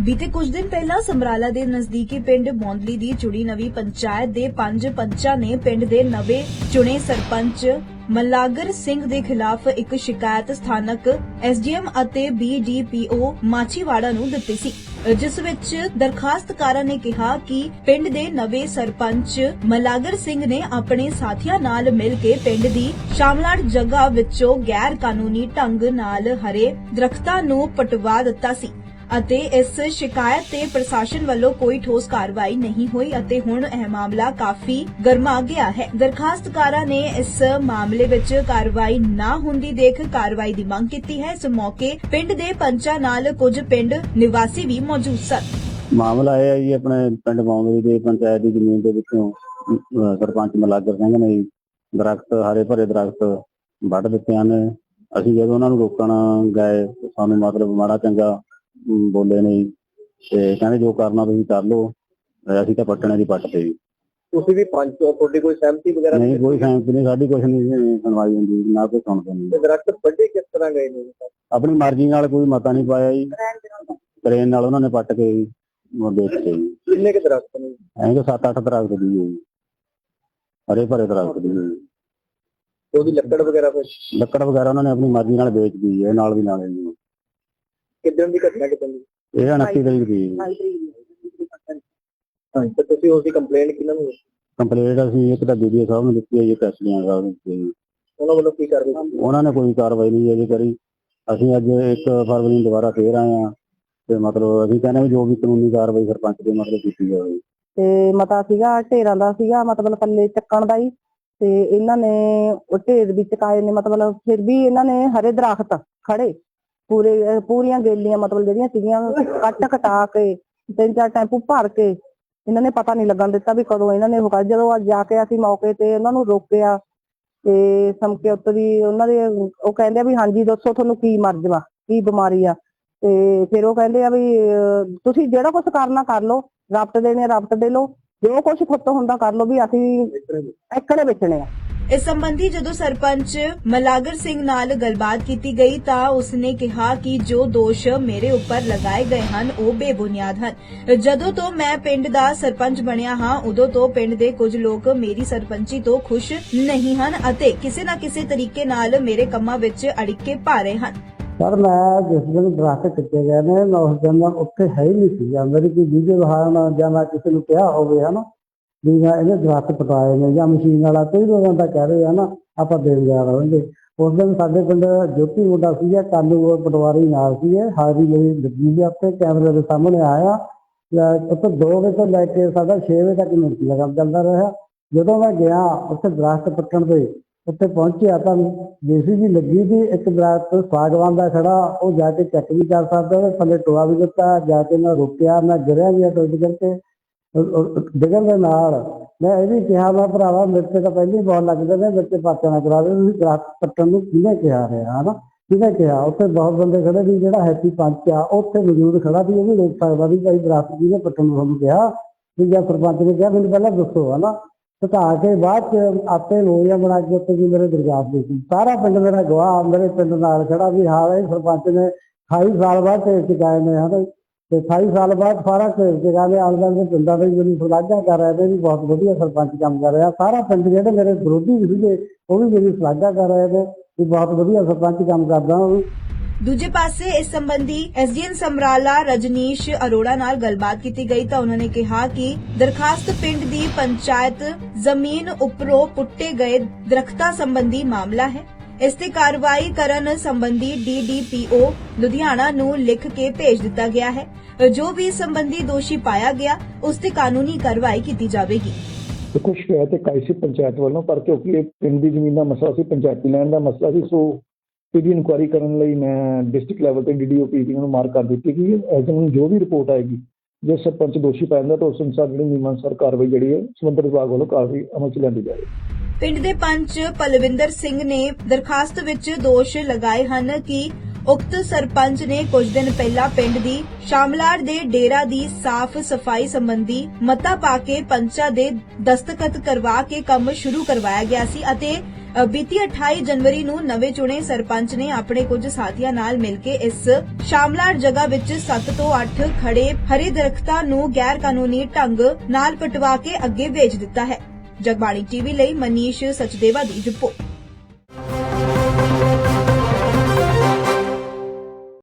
ਬੀਤੇ ਕੁਝ ਦਿਨ ਪਹਿਲਾਂ ਸਮਰਾਲਾ ਦੇ ਨਜ਼ਦੀਕੀ ਪਿੰਡ ਮੌਂਦਲੀ ਦੀ ਚੁਣੀ ਨਵੀਂ ਪੰਚਾਇਤ ਦੇ ਪੰਜ ਪੰਚਾਂ ਨੇ ਪਿੰਡ ਦੇ ਨਵੇਂ ਚੁਣੇ ਸਰਪੰਚ ਮਲਾਗਰ ਸਿੰਘ ਦੇ ਖਿਲਾਫ ਇੱਕ ਸ਼ਿਕਾਇਤ ਸਥਾਨਕ ਐਸਡੀਐਮ ਅਤੇ ਬੀਡੀਪੀਓ ਮਾਚੀਵਾੜਾ ਨੂੰ ਦਿੱਤੀ ਸੀ। ਜਿਸ ਵਿੱਚ ਦਰਖਾਸਤਕਾਰਾਂ ਨੇ ਕਿਹਾ ਕਿ ਪਿੰਡ ਦੇ ਨਵੇਂ ਸਰਪੰਚ ਮਲਾਗਰ ਸਿੰਘ ਨੇ ਆਪਣੇ ਸਾਥੀਆਂ ਨਾਲ ਮਿਲ ਕੇ ਪਿੰਡ ਦੀ ਸ਼ਾਮਲਾੜ ਜਗ੍ਹਾ ਵਿੱਚੋਂ ਗੈਰ ਕਾਨੂੰਨੀ ਢੰਗ ਨਾਲ ਹਰੇ ਦਰਖਤਾਂ ਨੂੰ ਪਟਵਾ ਦਿੱਤਾ ਸੀ। ਅਤੇ ਇਸ ਸ਼ਿਕਾਇਤ ਤੇ ਪ੍ਰਸ਼ਾਸਨ ਵੱਲੋਂ ਕੋਈ ਠੋਸ ਕਾਰਵਾਈ ਨਹੀਂ ਹੋਈ ਅਤੇ ਹੁਣ ਇਹ ਮਾਮਲਾ ਕਾਫੀ ਗਰਮਾ ਗਿਆ ਹੈ। ਦਰਖਾਸਤਕਾਰਾਂ ਨੇ ਇਸ ਮਾਮਲੇ ਵਿੱਚ ਕਾਰਵਾਈ ਨਾ ਹੁੰਦੀ ਦੇਖ ਕਾਰਵਾਈ ਦੀ ਮੰਗ ਕੀਤੀ ਹੈ। ਇਸ ਮੌਕੇ ਪਿੰਡ ਦੇ ਪੰਚਾਂ ਨਾਲ ਕੁਝ ਪਿੰਡ ਨਿਵਾਸੀ ਵੀ ਮੌਜੂਦ ਸਨ। ਮਾਮਲਾ ਇਹ ਹੈ ਜੀ, ਆਪਣੇ ਪਿੰਡ ਬੌਂਦਰੀ ਦੇ ਪੰਚਾਇਤ ਦੀ ਜ਼ਮੀਨ ਦੇ ਵਿੱਚੋਂ ਸਰਪੰਚ ਮਲਾਗਰ ਸਿੰਘ ਨੇ ਦਰਖਤ ਹਰੇ ਭਰੇ ਦਰਖਤ ਵੱਢ ਦਿੱਤੇ ਹਨ। ਅਸੀਂ ਜਦੋਂ ਉਹਨਾਂ ਨੂੰ ਰੋਕਣ ਗਏ, ਸਾਨੂੰ ਮਤਲਬ ਮਾੜਾ ਚੰਗਾ ਬੋਲੇ ਨੇ ਜੀ ਤੇ ਕਹਿੰਦੇ ਜੋ ਕਰਨਾ ਤੁਸੀਂ ਕਰ ਲਓ ਤੇ ਅਸੀਂ ਤਾਂ ਪੱਟਣੇ ਦੀ ਪੱਟ ਤੇ। ਤੁਸੀਂ ਵੀ ਪੰਜ ਹੋ ਤੁਹਾਡੀ ਕੋਈ ਸਹਿਮਤੀ ਵਗੈਰਾ ਨਹੀਂ ਕੋਈ ਸਹਿਮਤੀ ਨਹੀਂ ਸਾਡੀ ਕੁਛ ਨਹੀਂ ਸੁਣਵਾਈ ਹੁੰਦੀ ਨਾ ਕੋਈ ਸੁਣਦੇ ਨਹੀਂ। ਤੇ ਦਰਖਤ ਵੱਡੇ ਕਿਸ ਤਰ੍ਹਾਂ ਗਏ ਨੇ? ਆਪਣੀ ਮਰਜ਼ੀ ਨਾਲ ਕੋਈ ਮਤਾ ਨਹੀਂ ਪਾਇਆ ਜੀ। ਟ੍ਰੇਨ ਨਾਲ ਉਹਨਾਂ ਨੇ ਪੱਟ ਕੇ ਜੀ ਦੇਖਤੇ ਜੀ। ਕਿੰਨੇ ਕੁ ਦਰਖਤ ਨੇ? ਐਂ ਕਿ 7-8 ਦਰਖਤ ਦੀ ਜੀ। ਹਰੇ ਭਰੇ ਦਰਖਤ ਦੀ। ਤੇ ਉਹਦੀ ਲੱਕੜ ਵਗੈਰਾ ਫਿਰ ਲੱਕੜ ਵਗੈਰਾ ਉਹਨਾਂ ਨੇ ਆਪਣੀ ਮਰਜ਼ੀ ਨਾਲ ਵੇਚ ਦਿੱਤੀ ਹੈ ਨਾਲ ਦੀ ਨਾਲ ਜੀ ਕਿੱਦਣ ਦੀ ਘਟਨਾ ਕਿੱਦਣ ਦੀ? ਇਹ 29 ਤਰੀਕ ਦੀ। ਜੀ ਹਾਂ ਤੇ ਤੁਸੀਂ ਉਸ ਦੀ ਕੰਪਲੇਂਟ ਕਿਹਨਾਂ ਨੂੰ ਕੰਪਲੀਟ ਅਸੀਂ ਇੱਕ ਤਾਂ ਵੀਡੀਓ ਸਾਹਿਬ ਨੂੰ ਦਿੱਤੀ ਹੈ ਜੀ ਟੈਸਟੀਆਂ ਸਾਹਿਬ ਨੂੰ ਦਿੱਤੀ ਹੈ ਜੀ। ਉਹਨਾਂ ਵੱਲੋਂ ਕੀ ਕੀਤੀ? ਉਹਨਾਂ ਨੇ ਕੋਈ ਕਾਰਵਾਈ ਨਹੀਂ ਅਜੇ ਕਰੀ। ਅਸੀਂ ਅੱਜ 1 ਫਰਵਰੀ ਨੂੰ ਦੁਬਾਰਾ ਫੇਰ ਆਏ ਆ ਤੇ ਮਤਲਬ ਅਸੀਂ ਕਹਿੰਦੇ ਵੀ ਜੋ ਵੀ ਕਾਨੂੰਨੀ ਕਾਰਵਾਈ ਸਰਪੰਚ ਦੇ ਮਤਲਬ ਕੀਤੀ ਜਾਵੇ। ਤੇ ਮਤਾ ਸੀਗਾ ਢੇਰਾਂ ਦਾ ਸੀਗਾ ਮਤਲਬ ਪੱਲੇ ਚੱਕਣ ਦਾ ਹੀ। ਤੇ ਇਹਨਾਂ ਨੇ ਉਹ ਢੇਰ ਵਿੱਚ ਕਾਏ ਨੇ ਮਤਲਬ ਫਿਰ ਵੀ ਇਹਨਾਂ ਨੇ ਹਰੇ ਦਰਖਤ ਖੜੇ ਪੂਰੇ ਪੂਰੀਆਂ ਗੇਲੀਆਂ ਮਤਲਬ ਜਿਹੜੀਆਂ ਸੀਗੀਆਂ ਕੱਟ ਕਟਾ ਕੇ ਤਿੰਨ ਚਾਰ ਟੈਂਪੂ ਭਰ ਕੇ ਇਹਨਾਂ ਨੇ ਪਤਾ ਨਹੀਂ ਲੱਗਣ ਦਿੱਤਾ ਵੀ ਕਦੋਂ ਇਹਨਾਂ ਨੇ ਉਹ ਕਰ ਜਦੋਂ ਅੱਜ ਜਾ ਕੇ ਅਸੀਂ ਮੌਕੇ ਤੇ ਉਹਨਾਂ ਨੂੰ ਰੋਕਿਆ ਤੇ ਸਮਕੇ ਉੱਤੇ ਵੀ ਉਹਨਾਂ ਦੇ ਉਹ ਕਹਿੰਦੇ ਆ ਵੀ ਹਾਂਜੀ ਦੱਸੋ ਤੁਹਾਨੂੰ ਕੀ ਮਰਜ਼ ਵਾ ਕੀ ਬਿਮਾਰੀ ਆ। ਤੇ ਫਿਰ ਉਹ ਕਹਿੰਦੇ ਆ ਵੀ ਤੁਸੀਂ ਜਿਹੜਾ ਕੁਝ ਕਰਨਾ ਕਰ ਲਓ ਰਫਤ ਦੇਣੇ ਰਫਤ ਦੇ ਲਓ। ਜੋ ਕੁਝ ਖੁੱਤ ਹੁੰਦਾ ਕਰ ਲਓ ਵੀ ਅਸੀਂ ਇੱਕੜੇ ਵੇਚਣੇ ਆ। ਇਸ ਸੰਬੰਧੀ ਜਦੋਂ ਸਰਪੰਚ ਮਲਾਗਰ ਸਿੰਘ ਨਾਲ ਗੱਲਬਾਤ ਕੀਤੀ ਗਈ ਤਾਂ ਉਸਨੇ ਕਿਹਾ ਕਿ ਜੋ ਦੋਸ਼ ਮੇਰੇ ਉੱਪਰ ਲਗਾਏ ਗਏ ਹਨ, ਉਹ ਬੇਬੁਨਿਆਦ ਹਨ। ਜਦੋਂ ਤੋਂ ਮੈਂ ਪਿੰਡ ਦਾ ਸਰਪੰਚ ਬਣਿਆ ਹਾਂ, ਉਦੋਂ ਤੋਂ ਪਿੰਡ ਦੇ ਕੁਝ ਲੋਕ ਮੇਰੀ ਸਰਪੰਚੀ ਤੋਂ ਖੁਸ਼ ਨਹੀਂ ਹਨ ਅਤੇ ਕਿਸੇ ਨਾ ਕਿਸੇ ਤਰੀਕੇ ਨਾਲ ਮੇਰੇ ਕੰਮਾਂ ਵਿੱਚ ਅੜਿੱਕੇ ਪਾ ਰਹੇ ਹਨ। ਸਰ, ਮੈਂ ਜਿਸ ਦਿਨ ਦਰਖਤ ਕੱਟੇ ਗਏ ਨੇ, ਮੈਂ ਉਸ ਦਿਨ ਉੱਥੇ ਹੈ ਹੀ ਨਹੀਂ ਸੀ। ਜਾਂ ਮੇਰੀ ਕੋਈ ਵੀਡੀਓ ਵਿਖਾਉਣ ਜਾਂ ਮੈਂ ਕਿਸੇ ਨੂੰ ਕਿਹਾ ਹੋਵੇ, ਹਨਾ? ਵੀ ਮੈਂ ਇਹਨੇ ਦਰਖਤ ਪਟਾਏ ਨੇ ਜਾਂ ਮਸ਼ੀਨ ਵਾਲਾ, ਕੋਈ ਵੀ ਬੰਦਾ ਕਹਿ ਰਿਹਾ ਨਾ, ਆਪਾਂ ਦੇਣ ਜਾ ਰਹਾਂਗੇ। ਉਸ ਦਿਨ ਸਾਡੇ ਪਿੰਡ ਜੋਤੀ ਮੁੰਡਾ ਸੀਗਾ ਕਾਲੂ ਉਹ ਪਟਵਾਰੀ ਨਾਲ ਸੀ ਹਾਜ਼ਰੀ ਲਈ ਲੱਗੀ ਸੀ ਆਪੇ ਕੈਮਰੇ ਦੇ ਸਾਹਮਣੇ ਆਇਆ। ਉੱਥੇ 2 ਵਜੇ ਤੋਂ ਲੈ ਕੇ ਸਾਡਾ 6 ਵਜੇ ਤੱਕ ਮਿੰਟ ਲਗਾ ਚੱਲਦਾ ਰਿਹਾ। ਜਦੋਂ ਮੈਂ ਗਿਆ, ਉੱਥੇ ਦਰਖਤ ਪੱਟਣ ਤੇ ਉੱਥੇ ਪਹੁੰਚਿਆ ਤਾਂ ਜੇਸੀਬੀ ਲੱਗੀ ਸੀ, ਇੱਕ ਦਰਖਤ ਸਾਗਵਾਨ ਦਾ ਖੜਾ, ਉਹ ਜਾ ਕੇ ਚੈੱਕ ਵੀ ਕਰ ਸਕਦਾ, ਥੱਲੇ ਟੋਆ ਵੀ ਦਿੱਤਾ, ਜਾ ਕੇ ਮੈਂ ਰੁਕਿਆ, ਮੈਂ ਗਿਰਿਆ ਵੀ ਟੁੱਟ ਕਰਕੇ। ਉਹ- ਦੇ ਨਾਲ। ਮੈਂ ਇਹ ਵੀ ਕਿਹਾ, ਮੈਂ ਭਰਾਵਾ, ਮੇਰੇ ਤੇ ਤਾਂ ਪਹਿਲੀ ਬਹੁਤ ਲੱਗਦੇ ਨੇ ਮੇਰੇ ਤੇ ਪਾਚਾ ਨਾ ਕਰਾ ਦੇ, ਤੁਸੀਂ ਦਰਖਤ ਪੱਟਣ ਨੂੰ ਕਿਹਨੇ ਕਿਹਾ ਰਿਹਾ ਹਨਾ ਕਿਹਨੇ ਕਿਹਾ? ਉੱਥੇ ਬਹੁਤ ਬੰਦੇ ਖੜੇ ਵੀ ਜਿਹੜਾ ਹੈਪੀ ਪੰਚ ਆ, ਉੱਥੇ ਮੌਜੂਦ ਖੜਾ ਸੀ, ਉਹ ਵੀ ਦੇਖ ਸਕਦਾ ਵੀ ਭਾਈ ਦਰਖਤ ਕਿਹਨੇ ਪੱਟਣ ਨੂੰ ਤੁਹਾਨੂੰ ਕਿਹਾ। ਵੀ ਜਾਂ ਸਰਪੰਚ ਨੇ ਕਿਹਾ, ਮੈਨੂੰ ਪਹਿਲਾਂ ਦੱਸੋ ਹਨਾ ਘਟਾ ਕੇ ਬਾਅਦ ਚ ਆਪੇ ਲੋਈਆਂ ਬਣਾ ਕੇ ਉੱਤੇ ਵੀ ਮੇਰੇ ਦਰਗਾਹ ਦੇ ਸੀ। ਸਾਰਾ ਪਿੰਡ ਮੇਰਾ ਗਵਾਹ, ਮੇਰੇ ਪਿੰਡ ਨਾਲ ਖੜਾ ਵੀ ਹਾਂ ਇਹ ਸਰਪੰਚ ਨੇ 28 ਸਾਲ ਬਾਅਦ ਢੇਰ ਚੁਕਾਏ ਨੇ ਹਨਾ ਤੇ 28 ਸਾਲ ਬਾਅਦ ਸਾਰਾ ਢੇਰ ਕੇ ਆਲੇ ਦੁਆਲੇ ਦੇ ਪਿੰਡਾਂ ਦੇ ਜਿਹੜੀ ਸਲਾਘਾ ਕਰ ਰਹੇ ਨੇ, ਵੀ ਬਹੁਤ ਵਧੀਆ ਸਰਪੰਚ ਕੰਮ ਕਰ ਰਿਹਾ। ਸਾਰਾ ਪਿੰਡ ਜਿਹੜੇ ਮੇਰੇ ਵਿਰੋਧੀ ਵੀ ਸੀਗੇ, ਉਹ ਵੀ ਮੇਰੀ ਸਲਾਘਾ ਕਰ ਰਹੇ ਨੇ, ਵੀ ਬਹੁਤ ਵਧੀਆ ਸਰਪੰਚ ਕੰਮ ਕਰਦਾ ਉਹ ਦੂਜੇ ਪਾਸੇ ਇਸ ਸੰਬੰਧੀ ਐਸਡੀਐਨ ਸਮਰਾਲਾ ਰਜਨੀਸ਼ ਅਰੋੜਾ ਨਾਲ ਗੱਲਬਾਤ ਕੀਤੀ ਗਈ ਤਾਂ ਉਹਨਾਂ ਨੇ ਕਿਹਾ ਕਿ ਦਰਖਾਸਤ ਪਿੰਡ ਦੀ ਪੰਚਾਇਤ ਜ਼ਮੀਨ ਉਪਰੋਂ ਪੁੱਟੇ ਗਏ ਦਰਖਤਾਂ ਸੰਬੰਧੀ ਮਾਮਲਾ ਹੈ। ਇਸ ਤੇ ਕਾਰਵਾਈ ਕਰਨ ਸੰਬੰਧੀ ਡੀਡੀਪੀਓ ਲੁਧਿਆਣਾ ਨੂੰ ਲਿਖ ਕੇ ਭੇਜ ਦਿੱਤਾ ਗਿਆ ਹੈ। ਜੋ ਵੀ ਇਸ ਸੰਬੰਧੀ ਦੋਸ਼ੀ ਪਾਇਆ ਗਿਆ, ਉਸ ਤੇ ਕਾਨੂੰਨੀ ਕਾਰਵਾਈ ਕੀਤੀ ਜਾਵੇਗੀ। ਦੇਖੋ ਸ਼ਿਕਾਇਤ ਇੱਕ ਪੰਚਾਇਤ ਵੱਲੋਂ, ਪਰ ਕਿਉਂਕਿ ਇਹ ਪਿੰਡ ਦੀ ਜ਼ਮੀਨ ਦਾ ਮਸਲਾ ਸੀ, ਪੰਚਾਇਤੀ ਲੈਣ ਦਾ ਮਸਲਾ ਸੀ, ਸੋ ਇਹਦੀ ਇਨਕੁਆਇਰੀ ਕਰਨ ਲਈ ਮੈਂ ਡਿਸਟ੍ਰਿਕਟ ਲੈਵਲ ਤੇ ਡੀਡੀਓ ਨੂੰ ਮਾਰਕ ਕਰ ਦਿੱਤੀ ਕਿ ਐਸ ਨੂੰ ਜੋ ਵੀ ਰਿਪੋਰਟ ਆਏਗੀ, ਜੇ ਸਰਪੰਚ ਦੋਸ਼ੀ ਪਾਇਆ ਜਾਂਦਾ, ਤਾਂ ਉਸ ਅਨੁਸਾਰ ਜਿਹੜੀ ਨਿਯਮਾਨੁਸਾਰ ਕਾਰਵਾਈ ਜਿਹੜੀ ਹੈ, ਸੰਬੰਧਿਤ ਵਿਭਾਗ ਵੱਲੋਂ ਕਾਰਵਾਈ ਅਮਲ ਚ ਲਿਆਂਦੀ ਜਾਵੇ ਪਿੰਡ ਦੇ ਪੰਚ ਪਲਵਿੰਦਰ ਸਿੰਘ ਨੇ ਦਰਖਾਸਤ ਵਿੱਚ ਦੋਸ਼ ਲਗਾਏ ਹਨ ਕਿ ਉਕਤ ਸਰਪੰਚ ਨੇ ਕੁਝ ਦਿਨ ਪਹਿਲਾਂ ਪਿੰਡ ਦੀ ਸ਼ਾਮਲਾੜ ਦੇ ਡੇਰਾ ਦੀ ਸਾਫ਼ ਸਫ਼ਾਈ ਸੰਬੰਧੀ ਮਤਾ ਪਾ ਕੇ ਪੰਚਾਂ ਦੇ ਦਸਤਖਤ ਕਰਵਾ ਕੇ ਕੰਮ ਸ਼ੁਰੂ ਕਰਵਾਇਆ ਗਿਆ ਸੀ ਅਤੇ ਬੀਤੀ 28 ਜਨਵਰੀ ਨੂੰ ਨਵੇਂ ਚੁਣੇ ਸਰਪੰਚ ਨੇ ਆਪਣੇ ਕੁਝ ਸਾਥੀਆਂ ਨਾਲ ਮਿਲ ਕੇ ਇਸ ਸ਼ਾਮਲਾਟ ਜਗ੍ਹਾ ਵਿੱਚ 7 ਤੋਂ 8 ਖੜੇ ਹਰੇ ਦਰਖਤਾਂ ਨੂੰ ਗੈਰ ਕਾਨੂੰਨੀ ਢੰਗ ਨਾਲ ਪਟਵਾ ਕੇ ਅੱਗੇ ਵੇਚ ਦਿੱਤਾ ਹੈ। ਜਗਬਾਣੀ ਟੀਵੀ ਲਈ ਮਨੀਸ਼ ਸਚਦੇਵਾ ਦੀ ਰਿਪੋਰਟ।